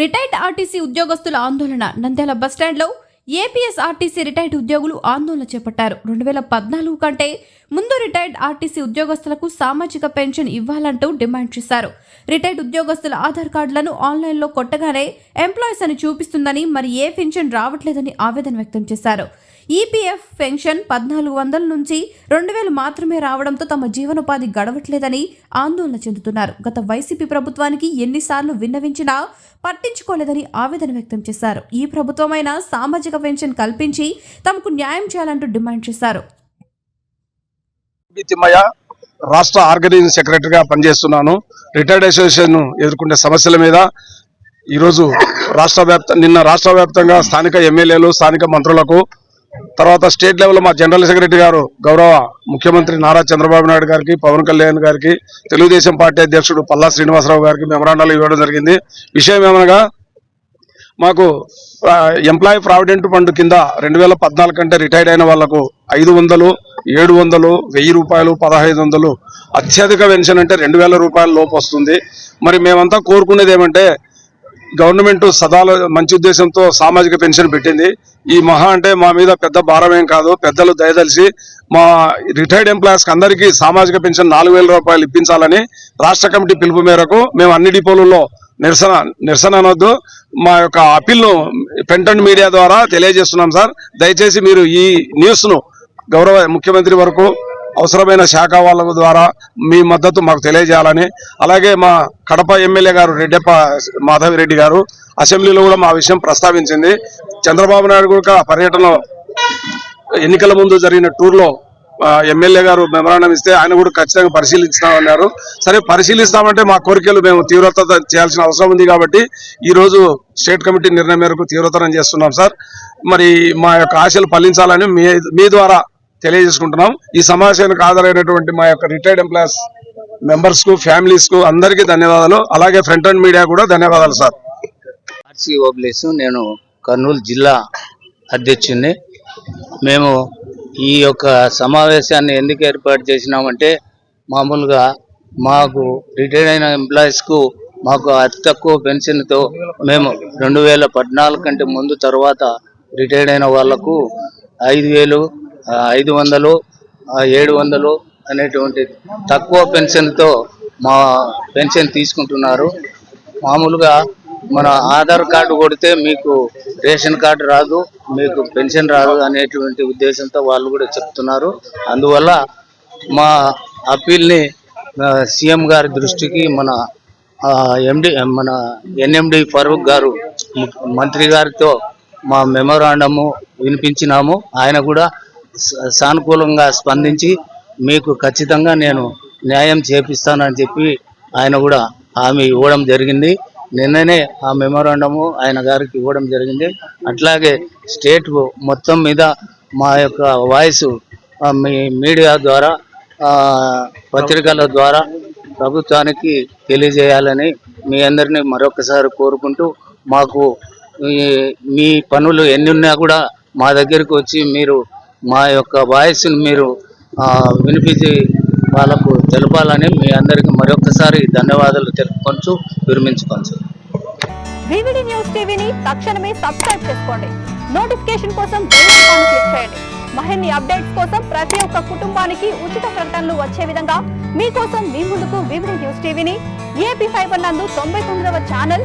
Retired RTC ఉద్యోగస్తుల ఆందోళన. నంద్యాల బస్టాండ్లో ఏపీఎస్ ఆర్టీసీ రిటైర్డ్ ఉద్యోగులు ఆందోళన చేపట్టారు. రెండు వేల పద్నాలుగు కంటే ముందు రిటైర్డ్ ఆర్టీసీ ఉద్యోగస్తులకు సామాజిక పెన్షన్ ఇవ్వాలంటూ డిమాండ్ చేశారు. రిటైర్డ్ ఉద్యోగస్తుల ఆధార్ కార్డులను ఆన్లైన్లో కొట్టగానే ఎంప్లాయీస్ అని చూపిస్తుందని మరి ఏ పెన్షన్ రావట్లేదని ఆవేదన వ్యక్తం చేశారు. ఈపీఎఫ్ పెన్షన్ పద్నాలుగు వందల నుంచి రెండు వేలు మాత్రమే రావడంతో తమ జీవనోపాధి గడవట్లేదని ఆందోళన చెందుతున్నారు. గత వైసీపీ ప్రభుత్వానికి ఎన్నిసార్లు విన్నవించినా పట్టించుకోలేదని ఆవేదన వ్యక్తం చేశారు. ఈ ప్రభుత్వమైన సామాజిక పెన్షన్ కల్పించి తమకు న్యాయం చేయాలంటూ డిమాండ్ చేశారు. రాష్ట్ర ఆర్గనైజింగ్ సెక్రటరీగా పనిచేస్తున్నాను. రిటైర్డ్ అసోసియేషన్ ఎదుర్కొనే సమస్యల మీద ఈరోజు రాష్ట్ర వ్యాప్త నిన్న రాష్ట్ర వ్యాప్తంగా స్థానిక ఎమ్మెల్యేలు స్థానిక మంత్రులకు తర్వాత స్టేట్ లెవెల్ మా జనరల్ సెక్రటరీ గారు గౌరవ ముఖ్యమంత్రి నారా చంద్రబాబు నాయుడు గారికి పవన్ కళ్యాణ్ గారికి తెలుగుదేశం పార్టీ అధ్యక్షుడు పల్లా శ్రీనివాసరావు గారికి మెమరాండాలు ఇవ్వడం జరిగింది. విషయం ఏమనగా మాకు ఎంప్లాయీ ప్రావిడెంట్ ఫండ్ కింద రెండు వేల పద్నాలుగు కంటే రిటైర్డ్ అయిన వాళ్ళకు ఐదు వందలు ఏడు వందలు వెయ్యి రూపాయలు పదహైదు వందలు అత్యధిక పెన్షన్ అంటే రెండు వేల రూపాయల లోపు వస్తుంది. మరి మేమంతా కోరుకునేది ఏమంటే గవర్నమెంట్ సదాల మంచి ఉద్దేశంతో సామాజిక పెన్షన్ పెట్టింది. ఈ మహా అంటే మా మీద పెద్ద భారం ఏం కాదు. పెద్దలు దయదలిసి మా రిటైర్డ్ ఎంప్లాయీస్ అందరికీ సామాజిక పెన్షన్ నాలుగు వేల రూపాయలు ఇప్పించాలని రాష్ట్ర కమిటీ పిలుపు మేరకు మేము అన్ని డిపోలలో నిరసన నిరసన అనొద్దు. మా యొక్క అప్పీల్ను ను మీడియా ద్వారా తెలియజేస్తున్నాం సార్. దయచేసి మీరు ఈ న్యూస్ను గౌరవ ముఖ్యమంత్రి వరకు అవసరమైన శాఖ వాళ్ళ ద్వారా మీ మద్దతు మాకు తెలియజేయాలని అలాగే మా కడప ఎమ్మెల్యే గారు రెడ్డప్ప మాధవిరెడ్డి గారు అసెంబ్లీలో కూడా మా విషయం ప్రస్తావించింది. చంద్రబాబు నాయుడు కూడా పర్యటనలో ఎన్నికల ముందు జరిగిన టూర్లో ఎమ్మెల్యే గారు మెమరాండం ఇస్తే ఆయన కూడా ఖచ్చితంగా పరిశీలిస్తామన్నారు. సరే పరిశీలిస్తామంటే మా కోరికలు మేము తీవ్రత చేయాల్సిన అవసరం ఉంది కాబట్టి ఈరోజు స్టేట్ కమిటీ నిర్ణయం మేరకు తీవ్రతరం చేస్తున్నాం సార్. మరి మా యొక్క ఆశలు ఫలించాలని మీ మీ ద్వారా తెలియజేసుకుంటున్నాం. ఈ సమావేశానికి హాజరైనటువంటి మా యొక్క రిటైర్డ్ ఎంప్లాయీస్ మెంబర్స్కు ఫ్యామిలీస్కు అందరికీ ధన్యవాదాలు. అలాగే ఫ్రంట్ అండ్ మీడియా కూడా ధన్యవాదాలు సార్. ఆర్సీ ఓబ్లేసు నేను కర్నూలు జిల్లా అధ్యక్షుడిని మేము ఈ యొక్క సమావేశాన్ని ఎందుకు ఏర్పాటు చేసినామంటే మామూలుగా మాకు రిటైర్డ్ అయిన ఎంప్లాయీస్కు మాకు అతి తక్కువ పెన్షన్తో మేము రెండు వేల పద్నాలుగు కంటే ముందు తర్వాత రిటైర్డ్ అయిన వాళ్ళకు ఐదు వేలు ఐదు వందలు ఏడు వందలు అనేటువంటి తక్కువ పెన్షన్తో మా పెన్షన్ తీసుకుంటున్నారు. మామూలుగా మన ఆధార్ కార్డు కొడితే మీకు రేషన్ కార్డు రాదు మీకు పెన్షన్ రాదు అనేటువంటి ఉద్దేశంతో వాళ్ళు కూడా చెప్తున్నారు. అందువల్ల మా అప్పీల్ని సీఎం గారి దృష్టికి మన ఎండి మన ఎన్ఎండి ఫరూక్ గారు మంత్రి గారితో మా మెమోరాండము వినిపించినాము. ఆయన కూడా సానుకూలంగా స్పందించి మీకు ఖచ్చితంగా నేను న్యాయం చేపిస్తానని చెప్పి ఆయన కూడా హామీ ఇవ్వడం జరిగింది. నిన్ననే ఆ మెమోరాండము ఆయన గారికి ఇవ్వడం జరిగింది. అట్లాగే స్టేట్ మొత్తం మీద మా యొక్క వాయిస్ మీ మీడియా ద్వారా పత్రికల ద్వారా ప్రభుత్వానికి తెలియజేయాలని మీ అందరినీ మరొకసారి కోరుకుంటూ మాకు మీ పనులు ఎన్ని ఉన్నా కూడా మా దగ్గరికి వచ్చి మీరు మా యొక్క వాయిస్ని మీరు వినిపించి వాళ్ళకు తెలపాలని మీ అందరికీ మరొకసారి ధన్యవాదాలు తెలుపుకొంచు విరమించుకోవచ్చు. వివిడి న్యూస్ టీవీని తక్షణమే సబ్స్క్రైబ్ చేసుకోండి. నోటిఫికేషన్ కోసం బెల్ ఐకాన్ క్లిక్ చేయండి. మరిన్ని అప్డేట్స్ కోసం ప్రతి ఒక్క కుటుంబానికి ఉచిత ప్రకటనలు వచ్చే విధంగా మీకోసం మీ ముందుకు వివిడి న్యూస్ టీవీని ఏపీ ఫైబర్ నందు తొంభై తొమ్మిదవ ఛానల్